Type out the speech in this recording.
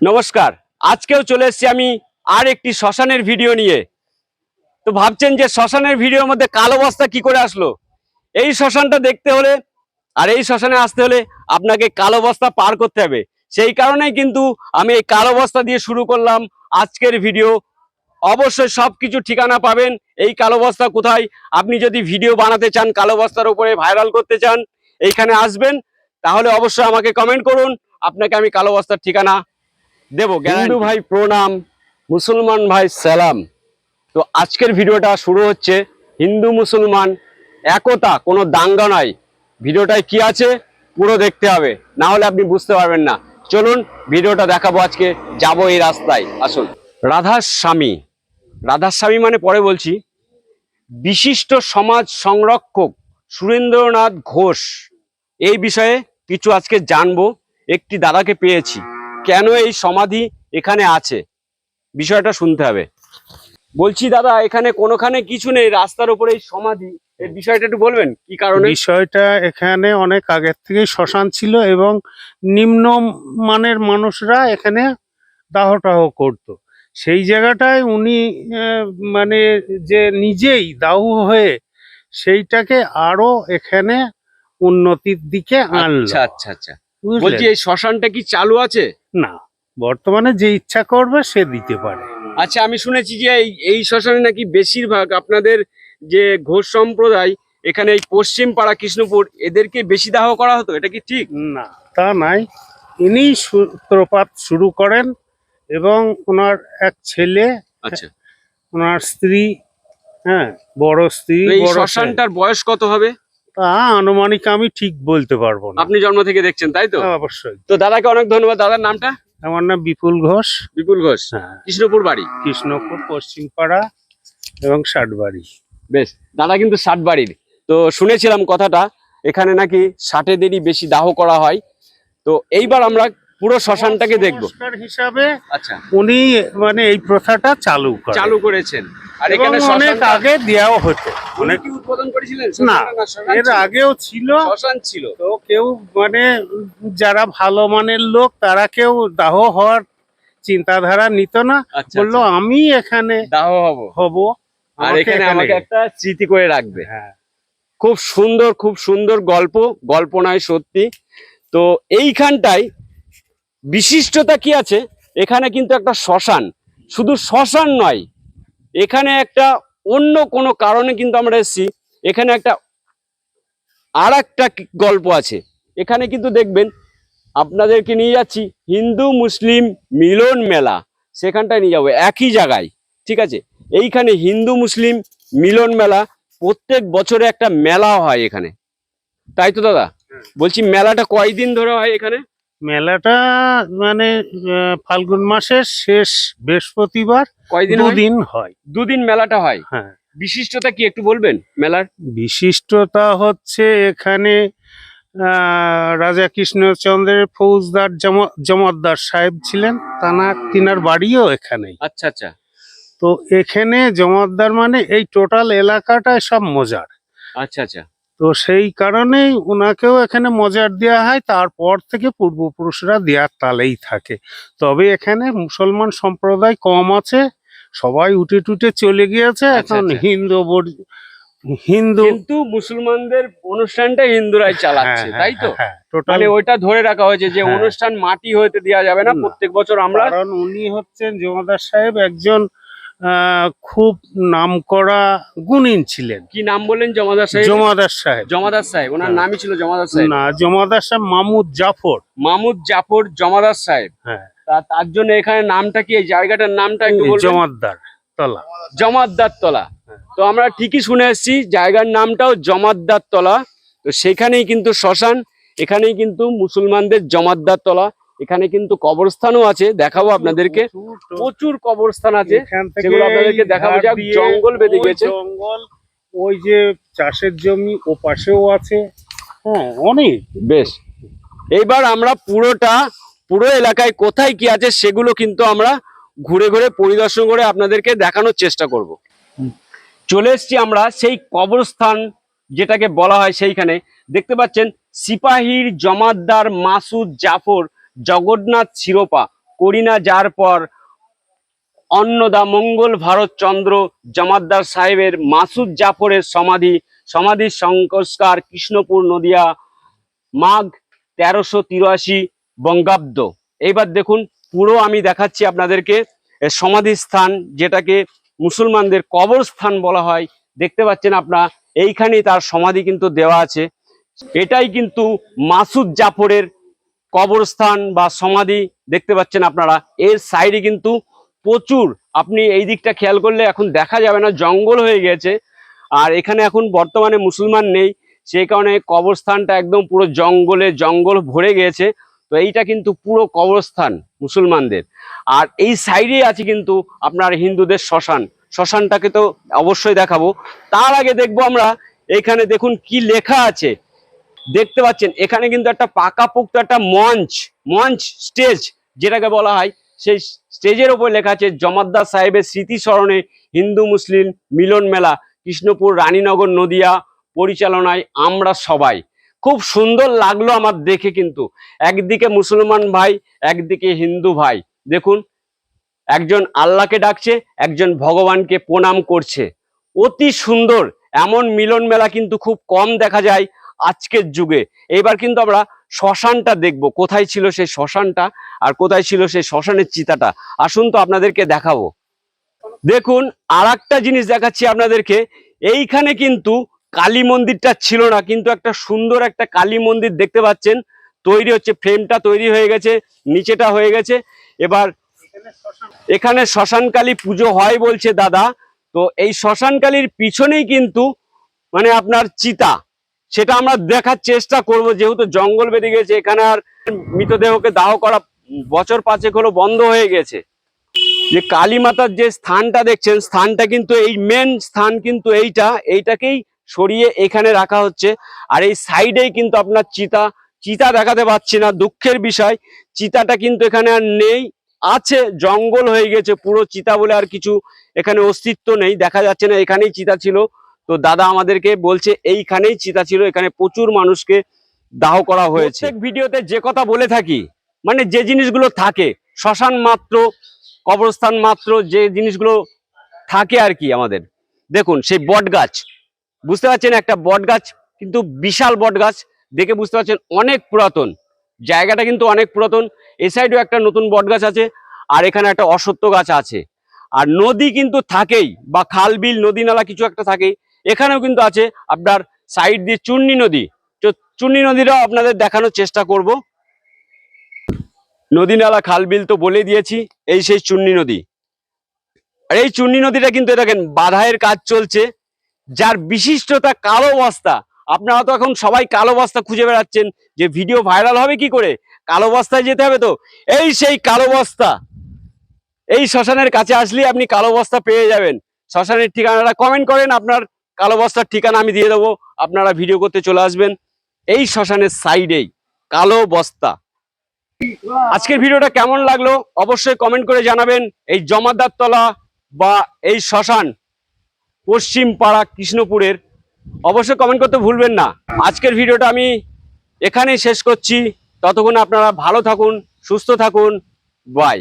নমস্কার। আজকেও চলে এসেছি আমি আর একটি শ্মশানের ভিডিও নিয়ে। তো ভাবছেন যে শ্মশানের ভিডিওর মধ্যে কালো বস্তা কি করে আসলো? এই শ্মশানটা দেখতে হলে আর এই শ্মশানে আসতে হলে আপনাকে কালো বস্তা পার করতে হবে। সেই কারণেই কিন্তু আমি এই কালো বস্তা দিয়ে শুরু করলাম আজকের ভিডিও। অবশ্যই সব কিছু ঠিকানা পাবেন। এই কালো বস্তা কোথায়? আপনি যদি ভিডিও বানাতে চান, কালো বস্তার উপরে ভাইরাল করতে চান, এইখানে আসবেন। তাহলে অবশ্যই আমাকে কমেন্ট করুন। আপনাকে আমি কালো বস্তার ঠিকানা দেবো হিন্দু ভাই প্রণাম মুসলমান ভাই সালাম। তো আজকের ভিডিওটা শুরু হচ্ছে হিন্দু মুসলমান একতা কোনো দাঙ্গা নয় ভিডিওটায় কি আছে পুরো দেখতে হবে না হলে আপনি বুঝতে পারবেন না। চলুন ভিডিওটা দেখাবো আজকে যাব এই রাস্তায় আসুন। রাধার স্বামী রাধার স্বামী মানে পরে বলছি বিশিষ্ট সমাজ সংরক্ষক সুরেন্দ্রনাথ ঘোষ। এই বিষয়ে কিছু আজকে জানব একটি দাদাকে পেয়েছি। কেন এই সমাধি এখানে আছে? বিষয়টা শুনতে হবে। বলছি দাদা এখানে কোনোখানে কিছু নেই রাস্তার উপরে এই সমাধি। এর বিষয়টা একটু বলবেন কি কারণে? বিষয়টা এখানে অনেক আগের থেকেই শ্মশান ছিল এবং নিম্ন মানের মানুষরা এখানে দাহ করত। সেই জায়গাটায় উনি মানে যে নিজেই দাহ হয়ে সেইটাকে আরও এখানে উন্নতির দিকে আনলো। আচ্ছা আচ্ছা আচ্ছা। বলছি এই শ্মশানটা কি চালু আছে? না বর্তমানে যে ইচ্ছা করবে সে দিতে পারে। আচ্ছা আমি শুনেছি যে এই এই শ্মশানে নাকি বেশিরভাগ আপনাদের যে ঘোষ সম্প্রদায় এখানে এই পশ্চিম পাড়া কৃষ্ণপুর এদেরকে বেশি দাহ করা হতো? এটা কি ঠিক? না তা নাই। ইনি সূত্রপাত শুরু করেন এবং ওনার এক ছেলে আচ্ছা। ওনার স্ত্রী হ্যাঁ বড় স্ত্রী শ্মশানটার বয়স কত হবে? তা আনুমানিক আমি ঠিক বলতে পারব না। আপনি জন্ম থেকে দেখছেন তাই তো? হ্যাঁ, অবশ্যই। তো দাদাকে অনেক ধন্যবাদ। দাদার নামটা? আমার নাম বিপুল ঘোষ। বিপুল ঘোষ। হ্যাঁ। কৃষ্ণপুর বাড়ি? কৃষ্ণপুর পশ্চিমপাড়া এবং ষাটবাড়ি। বেশ দাদা কিন্তু ষাট বাড়ির তো শুনেছিলাম কথাটা এখানে নাকি ষাটেদেরই বেশি দাহ করা হয়। তো এইবার আমরা পুরো শ্মশানটাকে দেখব। হিসাবে আচ্ছা। উনি মানে এই প্রথাটা চালু চালু করেছেন। আর এখানে অনেক আগে দেওয়াও হতো। উনি অনেক উদ্বোধন করেছিলেন? না এর আগেও ছিল। শ্মশান ছিল। তো কেউ মানে যারা ভালো মানের লোক তারা কেউ দাহ হওয়ার চিন্তাধারা নিত না। আচ্ছা বলল আচ্ছা। আমি এখানে দাহ হব। হব। আর এখানে এখানে- আমাকে একটা স্মৃতি করে রাখবে। হ্যাঁ। খুব সুন্দর খুব সুন্দর গল্প গল্প নয় সত্যি। তো এইখানটায় বিশিষ্টতা কি আছে? এখানে কিন্তু একটা শ্মশান। শুধু শ্মশান নয় এখানে একটা অন্য কোনো কারণে কিন্তু আমরা এসেছি। এখানে একটা আর একটা গল্প আছে। এখানে কিন্তু দেখবেন আপনাদেরকে নিয়ে যাচ্ছি হিন্দু মুসলিম মিলন মেলা। সেখানটায় নিয়ে যাব একই জায়গায় ঠিক আছে? এইখানে হিন্দু মুসলিম মিলন মেলা প্রত্যেক বছরে একটা মেলা হয় এখানে। তাই তো দাদা? বলছি মেলাটা কয়দিন ধরে হয় এখানে? মেলাটা মানে ফাল্গুন মাসের শেষ বৃহস্পতিবার কয়দিন? দুদিন হয়। দুদিন মেলাটা হয়? হ্যাঁ। বিশিষ্টতা কি একটু বলবেন মেলার? বিশিষ্টতা হচ্ছে এখানে রাজা কৃষ্ণচন্দ্রের ফৌজদার জমা- জমাদ্দার সাহেব ছিলেন। তানা তিনার বাড়িও এখানে আচ্ছা আচ্ছা। তো এখানে জমাদ্দার মানে এই টোটাল এলাকাটায় সব মজার। আচ্ছা আচ্ছা। তো সেই কারণেই ওনাকেও এখানে মজার দেওয়া হয় তারপর থেকে পূর্বপুরুষরা দেওয়ার তালেই থাকে তবে এখানে মুসলমান সম্প্রদায় কম আছে সবাই উঠে টুটে চলে গিয়েছে আচ্ছা, এখন আচ্ছা। হিন্দু হিন্দু কিন্তু মুসলমানদের অনুষ্ঠানটা হিন্দুরাই চালাচ্ছে তাই তো টোটাল মানে ওইটা ধরে রাখা হয়েছে যে হ্যাঁ। অনুষ্ঠান মাটি হইতে দেওয়া যাবে না না। প্রত্যেক বছর আমরা কারণ উনি হচ্ছেন জমাদার সাহেব একজন খুব নামকরা গুণিন ছিলেন। কি নাম বললেন? জমাদার সাহেব? জমাদার সাহেব। জমাদার সাহেব ওনার। নামই ছিল জমাদার সাহেব। না জমাদার সাহেব মামুদ জাফর। মামুদ জাফর জমাদার সাহেব। হ্যাঁ। তার জন্য এখানে নামটা কি এই জায়গাটার নামটা একটু জমাদ্দার তলা। জমাদ্দার তলা। হ্যাঁ। তো আমরা ঠিকই শুনে এসেছি জায়গার নামটাও জমাদ্দার তলা। তো সেখানেই কিন্তু শ্মশান এখানেই কিন্তু মুসলমানদের জমাদ্দার তলা। এখানে কিন্তু কবরস্থানও আছে দেখাবো আপনাদেরকে। প্রচুর কবরস্থান আছে সেগুলো আপনাদেরকে দেখাবো। যাক জঙ্গল বেঁধে গেছে জঙ্গল ওই যে চাষের জমি ও পাশেও আছে। হ্যাঁ অনেক। বেশ। এইবার আমরা পুরোটা পুরো এলাকায় কোথায় কি আছে সেগুলো কিন্তু আমরা ঘুরে ঘুরে পরিদর্শন করে আপনাদেরকে দেখানোর চেষ্টা করব। চলে এসছি আমরা সেই কবরস্থান যেটাকে বলা হয় সেইখানে। দেখতে পাচ্ছেন সিপাহীর জমাদ্দার মাসুদ জাফর জগন্নাথ শিরোপা। করিনা যার পর অন্নদা মঙ্গল ভারত চন্দ্র জমাদ্দার সাহেবের মাসুদ জাফরের সমাধি সমাধির সংস্কার কৃষ্ণপুর নদিয়া, মাঘ তেরোশো তিরাশি বঙ্গাব্দ। এইবার দেখুন, পুরো আমি দেখাচ্ছি আপনাদেরকে সমাধি স্থান যেটাকে মুসলমানদের কবরস্থান বলা হয়। দেখতে পাচ্ছেন আপনারা, এইখানেই তার সমাধি কিন্তু দেওয়া আছে। এটাই কিন্তু মাসুদ জাফরের কবরস্থান বা সমাধি দেখতে পাচ্ছেন আপনারা। এর সাইডে কিন্তু প্রচুর, আপনি এই দিকটা খেয়াল করলে এখন দেখা যাবে না, জঙ্গল হয়ে গেছে। আর এখানে এখন বর্তমানে মুসলমান নেই সেই কারণে কবরস্থানটা একদম পুরো জঙ্গলে, জঙ্গল ভরে গিয়েছে তো এইটা কিন্তু পুরো কবরস্থান মুসলমানদের। আর এই সাইডে আছে কিন্তু আপনার হিন্দুদের শ্মশান। শ্মশানটাকে তো অবশ্যই দেখাবো। তার আগে দেখব আমরা, এখানে দেখুন কি লেখা আছে। দেখতে পাচ্ছেন, এখানে কিন্তু একটা পাকাপোক্ত একটা মঞ্চ মঞ্চ স্টেজ যেটাকে বলা হয়। সেই স্টেজের ওপর লেখা আছে, জমাদ্দার সাহেবের স্মৃতি স্মরণে হিন্দু মুসলিম মিলন মেলা, কৃষ্ণপুর, রানীনগর, নদিয়া পরিচালনায় আমরা সবাই। খুব সুন্দর লাগল আমার দেখে কিন্তু। একদিকে মুসলমান ভাই, একদিকে হিন্দু ভাই। দেখুন, একজন আল্লাহকে ডাকছে, একজন ভগবানকে প্রণাম করছে। অতি সুন্দর, এমন মিলন মেলা কিন্তু খুব কম দেখা যায়। আজকের যুগে। এবার কিন্তু আমরা শ্মশানটা দেখব। কোথায় ছিল সেই শ্মশানটা আর কোথায় ছিল সেই শ্মশানের চিতাটা? আসুন তো আপনাদেরকে দেখাবো। দেখুন আর জিনিস দেখাচ্ছি আপনাদেরকে। এইখানে কিন্তু কালী মন্দিরটা ছিল না, কিন্তু একটা সুন্দর একটা কালী মন্দির দেখতে পাচ্ছেন। তৈরি হচ্ছে, ফ্রেমটা তৈরি হয়ে গেছে, নিচেটা হয়ে গেছে। এবার এখানে শ্মশানকালী পুজো হয় বলছে দাদা। তো এই শ্মশানকালীর পিছনেই কিন্তু মানে আপনার চিতা। সেটা আমরা দেখার চেষ্টা করব, যেহেতু জঙ্গল বেরিয়ে গেছে, এখানে আর মৃতদেহকে দাহ করা বছর পাঁচেক হলো বন্ধ হয়ে গেছে। যে কালী মাতার যে স্থানটা দেখছেন, স্থানটা কিন্তু এই মেন স্থান কিন্তু এইটা, এইটাকেই সরিয়ে এখানে রাখা হচ্ছে। আর এই সাইডেই কিন্তু আপনার চিতা চিতা দেখাতে পাচ্ছি না, দুঃখের বিষয়, চিতাটা কিন্তু এখানে আর নেই, আছে, জঙ্গল হয়ে গেছে, পুরো চিতা বলে আর কিছু এখানে অস্তিত্ব নেই, দেখা যাচ্ছে না, এখানেই চিতা ছিল। তো দাদা আমাদেরকে বলছে, এইখানেই চিতা ছিল, এখানে প্রচুর মানুষকে দাহ করা হয়েছে। ভিডিওতে যে কথা বলে থাকি মানে যে জিনিসগুলো থাকে, শ্মশান মাত্র, কবরস্থান মাত্র, যে জিনিসগুলো থাকে আর কি আমাদের। দেখুন, সেই বট গাছ বুঝতে পারছেন একটা বট গাছ কিন্তু বিশাল বট গাছ দেখে বুঝতে পারছেন অনেক পুরাতন। জায়গাটা কিন্তু অনেক পুরাতন, এ সাইডেও একটা নতুন বট গাছ আছে, আর এখানে একটা অসত্য গাছ আছে। আর নদী কিন্তু থাকেই, বা খাল, বিল, নদী, নালা কিছু একটা থাকেই এখানেও কিন্তু আছে আপনার সাইড দিয়ে চুন্নি নদী। তো চুন্নি নদীটাও আপনাদের দেখানোর চেষ্টা করব। নদী নালা খাল বিল তো বলে দিয়েছি, এই সেই চুন্নি নদী। আর এই চুন্নি নদীটা কিন্তু দেখেন বাধায়ের কাজ চলছে। যার বিশিষ্টতা কালো বস্তা। আপনারা তো এখন সবাই কালো বস্তা খুঁজে বেড়াচ্ছেন, যে ভিডিও ভাইরাল হবে কি করে? কালো বস্তায় যেতে হবে তো? এই সেই কালো বস্তা। এই শ্মশানের কাছে আসলে আপনি কালো বস্তা পেয়ে যাবেন। শ্মশানের ঠিকানাটা কমেন্ট করেন, আপনার কালো বস্তার ঠিকানা আমি দিয়ে দেবো। আপনারা ভিডিও করতে চলে আসবেন। এই শ্মশানের সাইডেই কালো বস্তা আজকের ভিডিওটা কেমন লাগল অবশ্যই কমেন্ট করে জানাবেন। এই জমাদার তলা বা এই শ্মশান পশ্চিম পাড়া কৃষ্ণপুরের। অবশ্যই কমেন্ট করতে ভুলবেন না। আজকের ভিডিওটা আমি এখানেই শেষ করছি। ততক্ষণ আপনারা ভালো থাকুন, সুস্থ থাকুন। বাই